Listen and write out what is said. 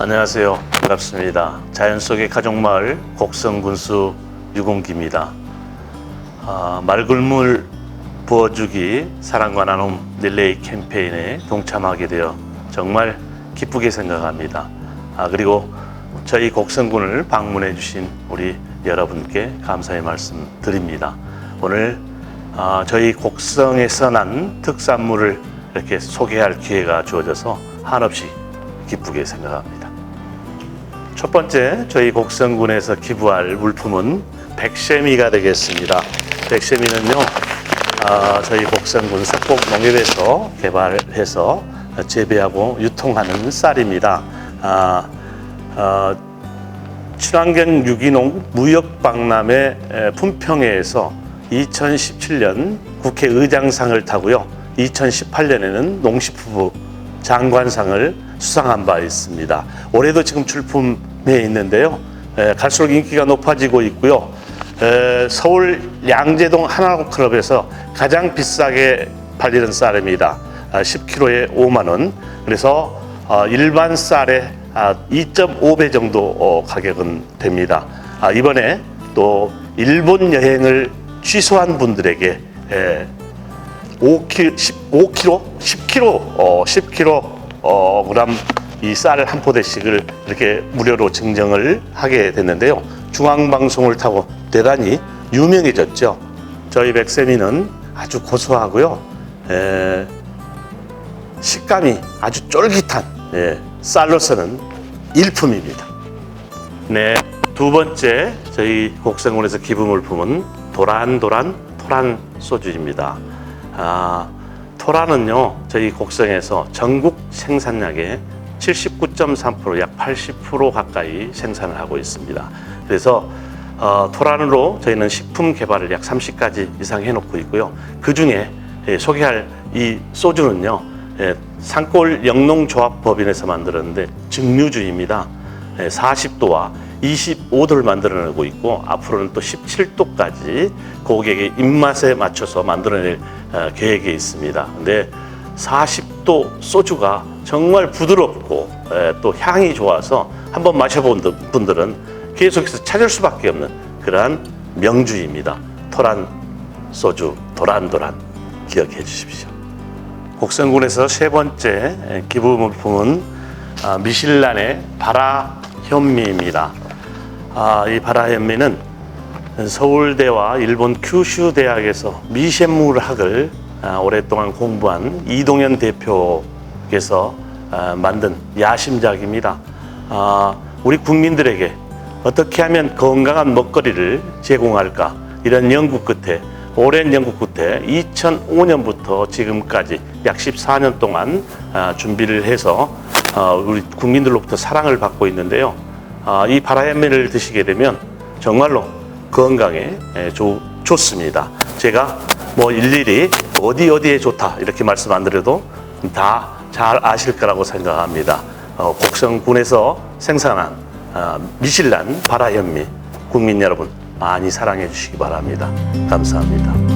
안녕하세요. 반갑습니다. 자연 속의 가족마을 곡성군수 유공기입니다. 아, 맑을물 부어주기 사랑과 나눔 릴레이 캠페인에 동참하게 되어 정말 기쁘게 생각합니다. 아, 그리고 저희 곡성군을 방문해 주신 우리 여러분께 감사의 말씀 드립니다. 오늘 아, 저희 곡성에서 난 특산물을 이렇게 소개할 기회가 주어져서 한없이 기쁘게 생각합니다. 첫 번째 저희 곡성군에서 기부할 물품은 백세미가 되겠습니다. 백세미는요 아, 저희 곡성군 석곡 농협에서 개발해서 재배하고 유통하는 쌀입니다. 아, 아, 친환경 유기농 무역박람회 에, 품평회에서 2017년 국회의장상을 타고요. 2018년에는 농식품부 장관상을 수상한 바 있습니다. 올해도 지금 출품해 있는데요. 에, 갈수록 인기가 높아지고 있고요. 에, 서울 양재동 하나클럽에서 가장 비싸게 팔리는 쌀입니다. 아, 10kg에 5만 원. 그래서 어, 일반 쌀의 아, 2.5배 정도 어, 가격은 됩니다. 아, 이번에 또 일본 여행을 취소한 분들에게 에, 5kg, 15kg, 10kg, 어, 10kg 어, 그램 이 쌀을 한 포대씩을 이렇게 무료로 증정을 하게 됐는데요. 중앙방송을 타고 대단히 유명해졌죠. 저희 백세미는 아주 고소하고요. 에, 식감이 아주 쫄깃한 예, 쌀로서는 일품입니다. 네, 두 번째 저희 곡성군에서 기부 물품은 도란도란 토란 소주입니다. 아, 토란은요 저희 곡성에서 전국 생산량의 79.3%약 80% 가까이 생산을 하고 있습니다. 그래서 어, 토란으로 저희는 식품 개발을 약 30가지 이상 해놓고 있고요. 그 중에 예, 소개할 이 소주는요 예, 산골 영농조합법인에서 만들었는데 증류주입니다. 예, 40도와 25도를 만들어내고 있고 앞으로는 또 17도까지 고객의 입맛에 맞춰서 만들어낼 어, 계획에 있습니다. 근데 40도 소주가 정말 부드럽고 에, 또 향이 좋아서 한번 마셔본 분들은 계속해서 찾을 수밖에 없는 그러한 명주입니다. 토란 소주 도란도란 기억해 주십시오. 곡성군에서 세 번째 에, 기부 물품은 아, 미실란의 바라 현미입니다. 아, 이 바라 현미는 서울대와 일본 큐슈 대학에서 미생물학을 아, 오랫동안 공부한 이동현 대표께서 아, 만든 야심작입니다. 아, 우리 국민들에게 어떻게 하면 건강한 먹거리를 제공할까 이런 연구 끝에 오랜 연구 끝에 2005년부터 지금까지 약 14년 동안 아, 준비를 해서 어, 우리 국민들로부터 사랑을 받고 있는데요. 아, 이 바라현미를 드시게 되면 정말로 건강에 예, 좋, 좋습니다. 제가 뭐 일일이 어디 어디에 좋다 이렇게 말씀 안 드려도 다 잘 아실 거라고 생각합니다. 어, 곡성군에서 생산한 아, 미실란 바라현미 국민 여러분 많이 사랑해 주시기 바랍니다. 감사합니다.